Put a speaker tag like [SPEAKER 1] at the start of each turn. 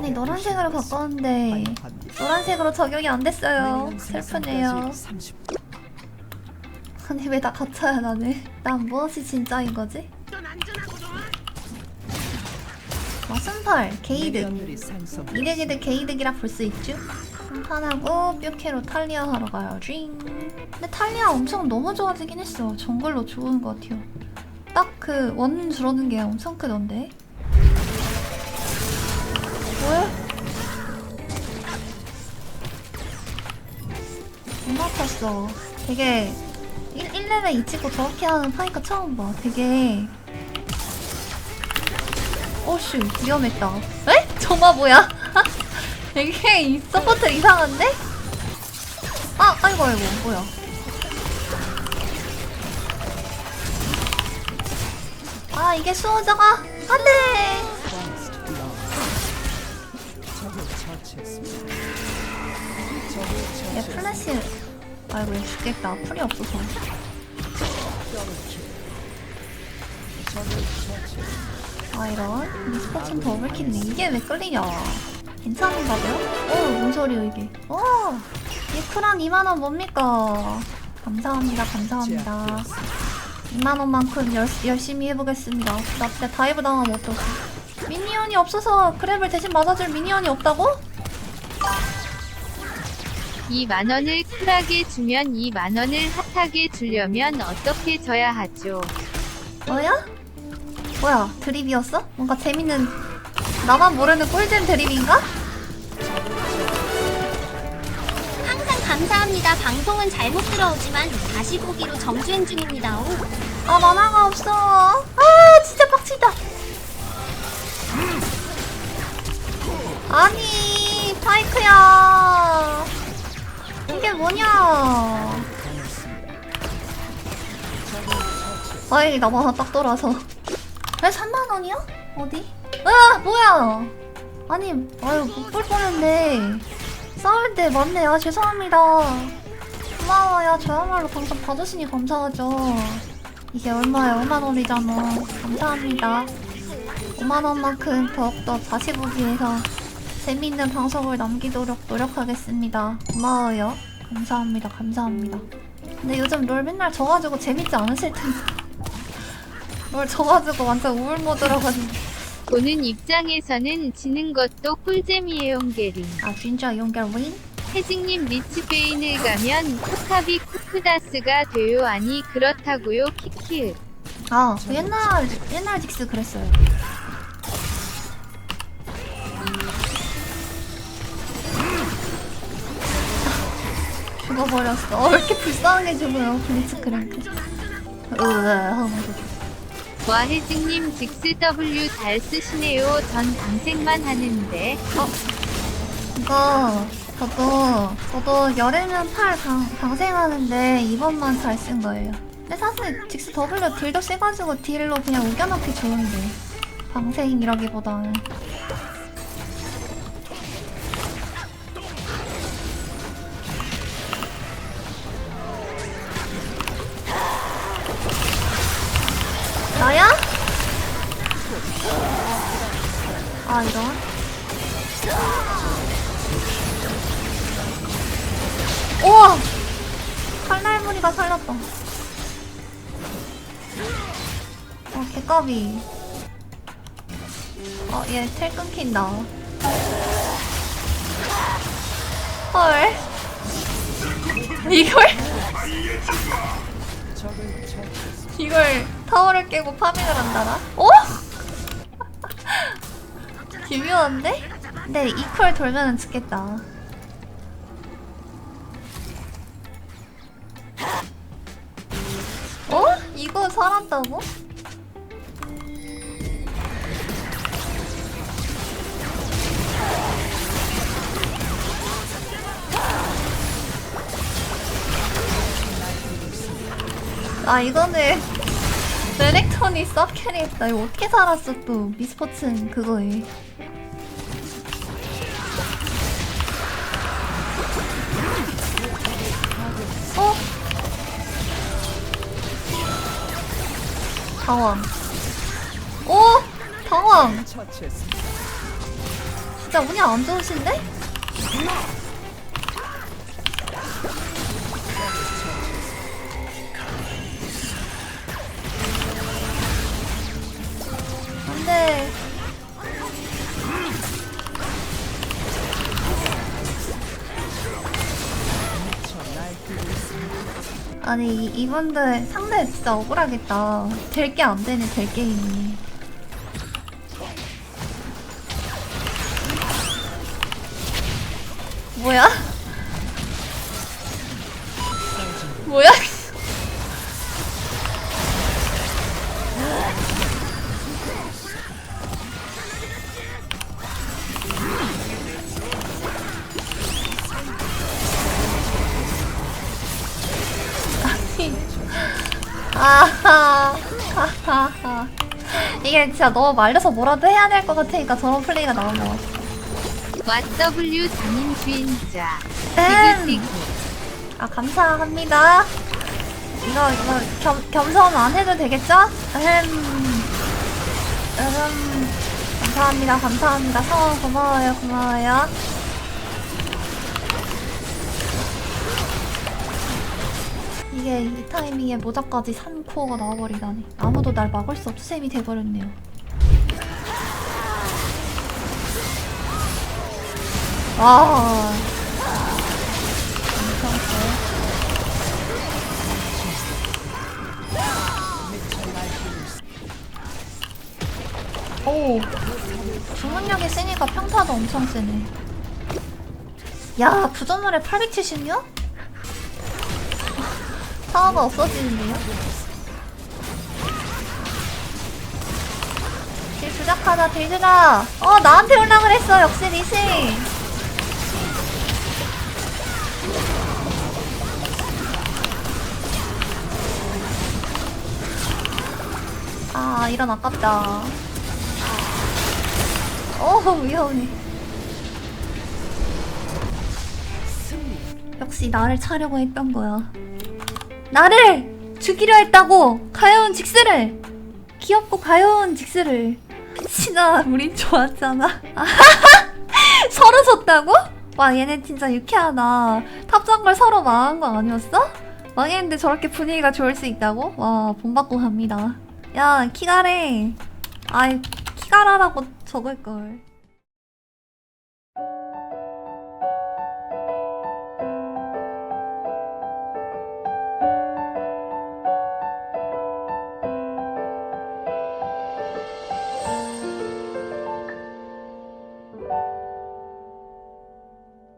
[SPEAKER 1] 아니 노란색으로 바꿨는데 노란색으로 적용이 안 됐어요. 슬프네요. 아니 왜나 갇혀야 나는? 난 무엇이 진짜인 거지? 마순팔 게이드 이득이득 게이득이라 볼 수 있죠? 한판하고 뾰케로 탈리아 하러 가요 쥐 근데 탈리아 엄청 너무 좋아지긴 했어 정글로 좋은 것 같아요 딱 그 원 줄어든 게 엄청 크던데 뭐야? 못 맞췄어 되게 1, 1레벨 2 찍고 저렇게 하는 파이카 처음 봐 되게 오씨 위험했다 에? 저마 뭐야? 되게 이 서포트 이상한데? 아 아이고 아이고 뭐야 아 이게 수호자가 안돼 얘 플래시. 아이고 얘 죽겠다. 풀이 없어서. 아 이런. 미스퍼친 더블킬이네. 이게 왜 끌리냐? 괜찮은가 봐요? 어, 뭔 소리야 이게. 어, 이크랑 2만원 뭡니까? 감사합니다 감사합니다. 2만원만큼 열, 열심히 해보겠습니다. 나 진짜 다이브 당하면 어떡해. 미니언이 없어서 그랩을 대신 맞아줄 미니언이 없다고?
[SPEAKER 2] 2만 원을 쿨하게 주면 2만 원을 핫하게 주려면 어떻게 줘야 하죠?
[SPEAKER 1] 뭐야? 뭐야 드립이었어? 뭔가 재밌는 나만 모르는 꿀잼 드립인가?
[SPEAKER 3] 항상 감사합니다. 방송은 잘못 들어오지만 다시 보기로 정주행 중입니다. 오.
[SPEAKER 1] 아 만화가 없어 아 진짜 빡치다 아니 파이크야 뭐냐? 다행이다 만화 딱 돌아서. 왜 3만원이야? 어디? 아 뭐야! 아니 아유 못볼 뻔했네. 싸울 때 맞네. 아 죄송합니다. 고마워요. 저야말로 방송 봐주시니 감사하죠. 이게 얼마야? 5만원이잖아. 감사합니다. 5만원만큼 더욱더 다시 보기 위해서 재미있는 방송을 남기도록 노력하겠습니다. 고마워요 감사합니다 감사합니다 근데 요즘 롤 맨날 져가지고 재밌지 않으실 텐데 롤 져가지고 완전 우울 모드라가지고
[SPEAKER 2] 보는 입장에서는 지는 것도 꿀잼이에요, 게리.
[SPEAKER 1] 아 진짜 용결 윈?
[SPEAKER 2] 혜직님 리츠베인을 가면 코카비 쿠크다스가 돼요. 아니 그렇다고요, 키키.
[SPEAKER 1] 아, 그 옛날 옛날 직스 그랬어요. 죽어버렸어. 어, 왜 이렇게 불쌍하게 죽어요, 블리츠크랭크. 으아,
[SPEAKER 2] 와 혜직님 직스 W 잘 쓰시네요. 전 방생만 하는데.
[SPEAKER 1] 이거 저도 저도 여름은 팔 방, 방생하는데 이번만 잘 쓴 거예요. 근데 사실 직스 W 딜도 세가지고 딜로 그냥 우겨넣기 좋은데 방생이라기보다는 나야? 아 이런 우와! 칼날무늬가 살렸다. 어, 개까비. 어, 얘텔 끊긴다. 헐. 이걸? 이걸 타워를 깨고 파밍을 한다나? 어? 기묘한데? 근데 이퀄 돌면은 죽겠다. 어? 이거 살았다고? 아 이거는 레넥톤이 서캐리했다 이거 어떻게 살았어 또 미스포츠는 그거에 어? 당황 오! 당황 진짜 운이 안 좋으신데? 돼. 아니 이, 이분들 상대 진짜 억울하겠다. 될 게 안 되네 될 게임이. 뭐야? 뭐야? 아하, 하하하. 이게 진짜 너무 말려서 뭐라도 해야 될 것 같으니까 저런 플레이가 나온 것 같아.
[SPEAKER 2] YW 장인 주인자.
[SPEAKER 1] 음. 아 감사합니다. 이거 이거 겸 겸손 안 해도 되겠죠? 음. 음. 감사합니다. 감사합니다. 성원 고마워요. 고마워요. 이게 이 타이밍에 모자까지 산 코어가 나와버리다니 아무도 날 막을 수 없을 셈이 돼버렸네요. 와. 엄청 세. 오 주문력이 세니까 평타도 엄청 세네 야 부전물에 876? 파워가 없어지는데요? 딜 조작하자 딜 조작 어 나한테 올라 그랬어 역시 리신. 아 이런 아깝다. 어 위험해. 역시 나를 차려고 했던 거야 나를 죽이려 했다고 가여운 직스를. 귀엽고 가여운 직스를. 미친아 우린 좋았잖아. 서로 졌다고? 와 얘네 진짜 유쾌하다. 탑장걸 서로 망한 거 아니었어? 망했는데 저렇게 분위기가 좋을 수 있다고? 와 본받고 갑니다. 야 키가래. 아이 키가라라고 적을걸